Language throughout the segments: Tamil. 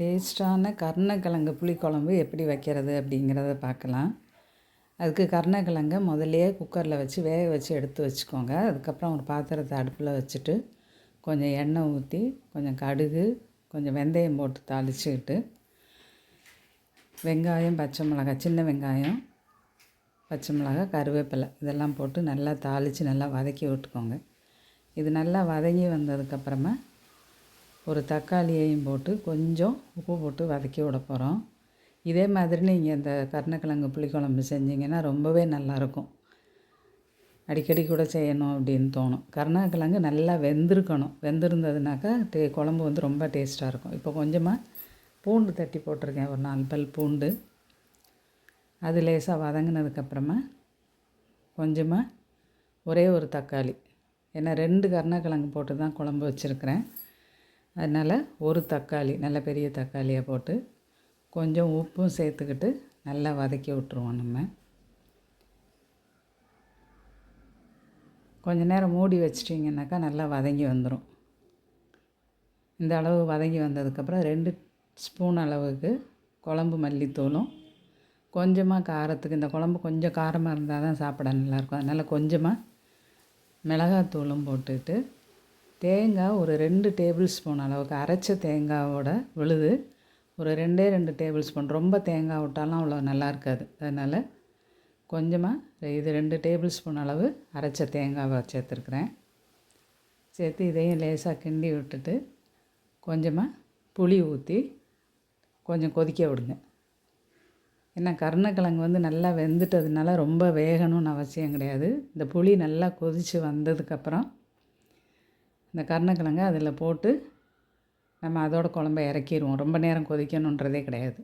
டேஸ்ட்டான கருணக்கிழங்கு புளிக்குழம்பு எப்படி வைக்கிறது அப்படிங்கிறத பார்க்கலாம். அதுக்கு கருணக்கிழங்க முதல்லையே குக்கரில் வச்சு வேக வச்சு எடுத்து வச்சுக்கோங்க. அதுக்கப்புறம் ஒரு பாத்திரத்தை அடுப்பில் வச்சுட்டு கொஞ்சம் எண்ணெய் ஊற்றி கொஞ்சம் கடுகு கொஞ்சம் வெந்தயம் போட்டு தாளிச்சுக்கிட்டு வெங்காயம் பச்சை மிளகாய் சின்ன வெங்காயம் பச்சை மிளகாய் கருவேப்பிலை இதெல்லாம் போட்டு நல்லா தாளித்து நல்லா வதக்கி விட்டுக்கோங்க. இது நல்லா வதங்கி வந்ததுக்கப்புறமா ஒரு தக்காளியையும் போட்டு கொஞ்சம் உப்பு போட்டு வதக்கி விட போகிறோம் இதே மாதிரி நீங்கள் இந்த கருணக்கிழங்கு புளிக்குழம்பு செஞ்சிங்கன்னா ரொம்பவே நல்லாயிருக்கும். அடிக்கடி கூட செய்யணும் அப்படின்னு தோணும். கருணக்கிழங்கு நல்லா வெந்திருக்கணும். வெந்திருந்ததுனாக்கா டே குழம்பு வந்து ரொம்ப டேஸ்ட்டாக இருக்கும். இப்போ கொஞ்சமாக பூண்டு தட்டி போட்டிருக்கேன். ஒரு நாலு பல் பூண்டு. அது லேசாக வதங்கினதுக்கப்புறமா கொஞ்சமாக ஒரே ஒரு தக்காளி. ஏன்னா ரெண்டு கருணக்கிழங்கு போட்டு தான் குழம்பு வச்சுருக்கிறேன். அதனால் ஒரு தக்காளி நல்ல பெரிய தக்காளியை போட்டு கொஞ்சம் உப்பும் சேர்த்துக்கிட்டு நல்லா வதக்கி விட்ருவோம் நம்ம. கொஞ்ச நேரம் மூடி வச்சிட்டிங்கனாக்கா நல்லா வதங்கி வந்துடும் இந்த அளவு வதங்கி வந்ததுக்கப்புறம் ரெண்டு ஸ்பூன் அளவுக்கு குழம்பு மல்லித்தூளும். கொஞ்சமாக காரத்துக்கு இந்த குழம்பு கொஞ்சம் காரமாக இருந்தால் தான் சாப்பிட நல்லாயிருக்கும் அதனால் கொஞ்சமாக மிளகாத்தூளும் போட்டுட்டு தேங்காய் ஒரு ரெண்டு டேபிள் ஸ்பூன் அளவுக்கு அரைச்ச தேங்காவோட விழுது. ஒரு ரெண்டே ரெண்டு டேபிள் ஸ்பூன் ரொம்ப தேங்காய் விட்டாலும் அவ்வளோ நல்லா இருக்காது. அதனால் கொஞ்சமாக இது ரெண்டு டேபிள் ஸ்பூன் அளவு அரைச்ச தேங்காவை சேர்த்துருக்குறேன். சேர்த்து இதையும் லேசாக கிண்டி விட்டுட்டு கொஞ்சமாக புளி ஊற்றி கொஞ்சம் கொதிக்க விடுங்க. ஏன்னா கருணக்கிழங்கு வந்து நல்லா வெந்துட்டதுனால ரொம்ப வேகணும்னு அவசியம் கிடையாது. இந்த புளி நல்லா கொதித்து வந்ததுக்கப்புறம் இந்த கருணக்கிழங்கு அதில் போட்டு நம்ம அதோட குழம்ப இறக்கிடுவோம். ரொம்ப நேரம் கொதிக்கணுன்றதே கிடையாது.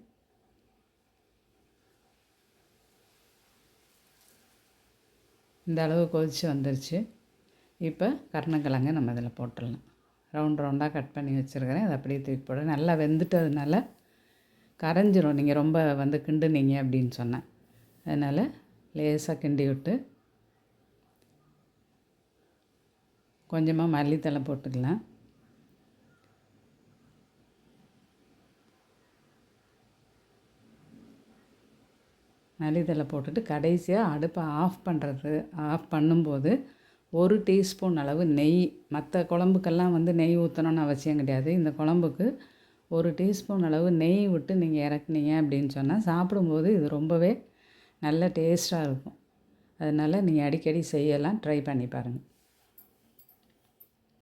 இந்த அளவு கொதித்து வந்துருச்சு. இப்போ கருணக்கிழங்கு நம்ம இதில் போட்டுடலாம். ரவுண்ட் ரவுண்டாக கட் பண்ணி வச்சுருக்கிறேன். அதை அப்படியே தூக்கி போட. நல்லா வெந்துட்டதுனால கரைஞ்சிரும். நீங்கள் ரொம்ப வந்து கிண்டுனீங்க அப்படின்னு சொன்னேன். அதனால் லேசாக கிண்டி விட்டு கொஞ்சமாக மல்லித்தலை போட்டுக்கலாம். மல்லித்தலை போட்டுட்டு கடைசியாக அடுப்பை ஆஃப் பண்ணுறது ஆஃப் பண்ணும்போது ஒரு டீஸ்பூன் அளவு நெய். மற்ற குழம்புக்கெல்லாம் வந்து நெய் ஊற்றணுன்னு அவசியம் கிடையாது. இந்த குழம்புக்கு ஒரு டீஸ்பூன் அளவு நெய் விட்டு நீங்கள் இறக்குனீங்க அப்படின்னு சொன்னால் சாப்பிடும்போது இது ரொம்பவே நல்ல டேஸ்ட்டாக இருக்கும். அதனால் நீங்கள் அடிக்கடி செய்யலாம். ட்ரை பண்ணி பாருங்கள்